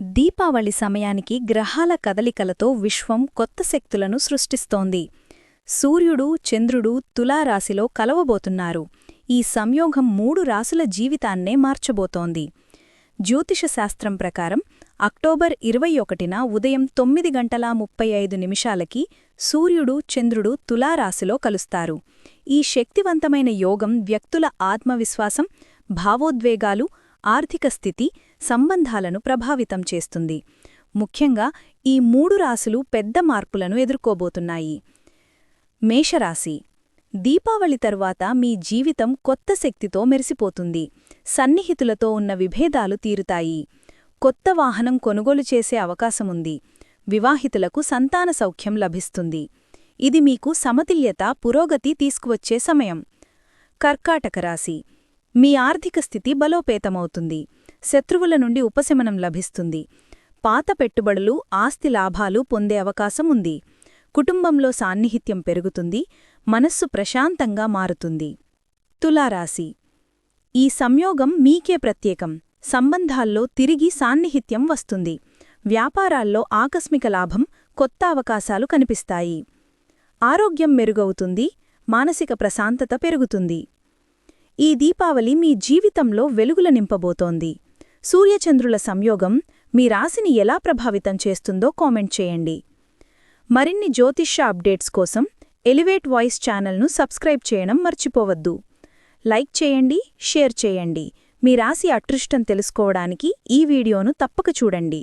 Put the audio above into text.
దీపావళి సమయానికి గ్రహాల కదలికలతో విశ్వం కొత్త శక్తులను సృష్టిస్తోంది. సూర్యుడు చంద్రుడు తులారాశిలో కలవబోతున్నారు. ఈ సంయోగం మూడు రాసుల జీవితాన్నే మార్చబోతోంది. జ్యోతిష శాస్త్రం ప్రకారం అక్టోబర్ ఇరవై ఒకటిన ఉదయం తొమ్మిది గంటల ముప్పై ఐదు నిమిషాలకి సూర్యుడు చంద్రుడు తులారాశిలో కలుస్తారు. ఈ శక్తివంతమైన యోగం వ్యక్తుల ఆత్మవిశ్వాసం భావోద్వేగాలు ఆర్థిక స్థితి సంబంధాలను ప్రభావితం చేస్తుంది. ముఖ్యంగా ఈ మూడు రాశులు పెద్ద మార్పులను ఎదుర్కోబోతున్నాయి. మేషరాశి. దీపావళి తరువాత మీ జీవితం కొత్త శక్తితో మెరిసిపోతుంది. సన్నిహితులతో ఉన్న విభేదాలు తీరుతాయి. కొత్త వాహనం కొనుగోలు చేసే అవకాశముంది. వివాహితులకు సంతాన సౌఖ్యం లభిస్తుంది. ఇది మీకు సమతుల్యత పురోగతి తీసుకువచ్చే సమయం. కర్కాటక రాశి. మీ ఆర్థిక స్థితి బలోపేతమవుతుంది. శత్రువుల నుండి ఉపశమనం లభిస్తుంది. పాత పెట్టుబడులు ఆస్తి లాభాలు పొందే అవకాశం ఉంది. కుటుంబంలో సాన్నిహిత్యం పెరుగుతుంది. మనస్సు ప్రశాంతంగా మారుతుంది. తులారాశి. ఈ సంయోగం మీకే ప్రత్యేకం. సంబంధాల్లో తిరిగి సాన్నిహిత్యం వస్తుంది. వ్యాపారాల్లో ఆకస్మిక లాభం కొత్త అవకాశాలు కనిపిస్తాయి. ఆరోగ్యం మెరుగవుతుంది. మానసిక ప్రశాంతత పెరుగుతుంది. ఈ దీపావళి మీ జీవితంలో వెలుగుల నింపబోతోంది. సూర్యచంద్రుల సంయోగం మీ రాశిని ఎలా ప్రభావితం చేస్తుందో కామెంట్ చేయండి. మరిన్ని జ్యోతిష్య అప్డేట్స్ కోసం ఎలివేట్ వాయిస్ ఛానల్ను సబ్స్క్రైబ్ చేయడం మర్చిపోవద్దు. లైక్ చేయండి షేర్ చేయండి. మీ రాశి అదృష్టం తెలుసుకోవడానికి ఈ వీడియోను తప్పక చూడండి.